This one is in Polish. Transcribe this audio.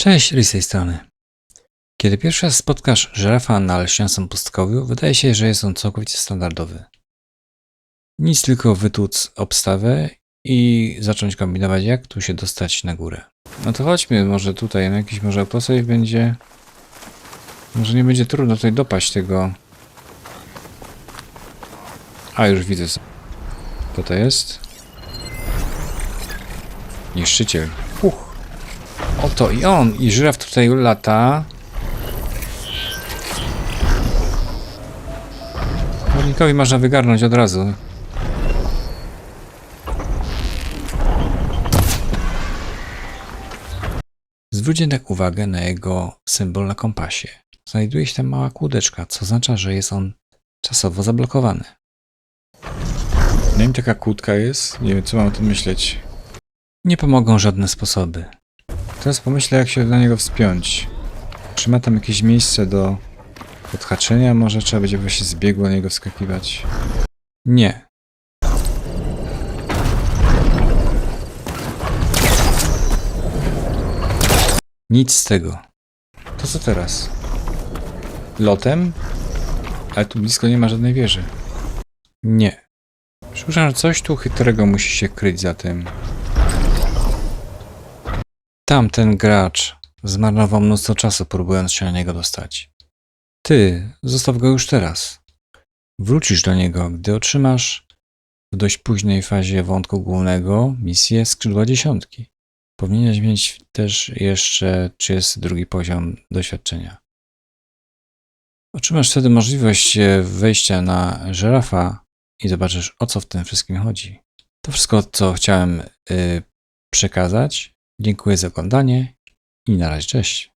Cześć, z tej strony. Kiedy pierwszy raz spotkasz żerafa na leśniącym pustkowiu, wydaje się, że jest on całkowicie standardowy. Nic tylko wytłuc obstawę i zacząć kombinować, jak tu się dostać na górę. No to chodźmy, może tutaj, na jakiś może posadzie będzie... Może nie będzie trudno tutaj dopaść tego... A, już widzę. Co to jest? Niszczyciel. Oto i on, i żyraf tutaj lata. Chodnikowi można wygarnąć od razu. Zwróć jednak uwagę na jego symbol na kompasie. Znajduje się tam mała kłódeczka, co oznacza, że jest on czasowo zablokowany. No i taka kłódka jest. Nie wiem, co mam o tym myśleć. Nie pomogą żadne sposoby. Teraz pomyślę, jak się na niego wspiąć. Czy ma tam jakieś miejsce do odhaczenia? Może trzeba będzie właśnie z biegu na niego wskakiwać? Nie. Nic z tego. To co teraz? Lotem? Ale tu blisko nie ma żadnej wieży. Nie. Przypuszczam, że coś tu chytrego musi się kryć za tym. Tamten gracz zmarnował mnóstwo czasu, próbując się na niego dostać. Ty, zostaw go już teraz. Wrócisz do niego, gdy otrzymasz w dość późnej fazie wątku głównego misję Skrzydła Dziesiątki. Powinieneś mieć też jeszcze 32 poziom doświadczenia. Otrzymasz wtedy możliwość e, wejścia na żerafa i zobaczysz, o co w tym wszystkim chodzi. To wszystko, co chciałem y, przekazać. Dziękuję za oglądanie i na razie cześć.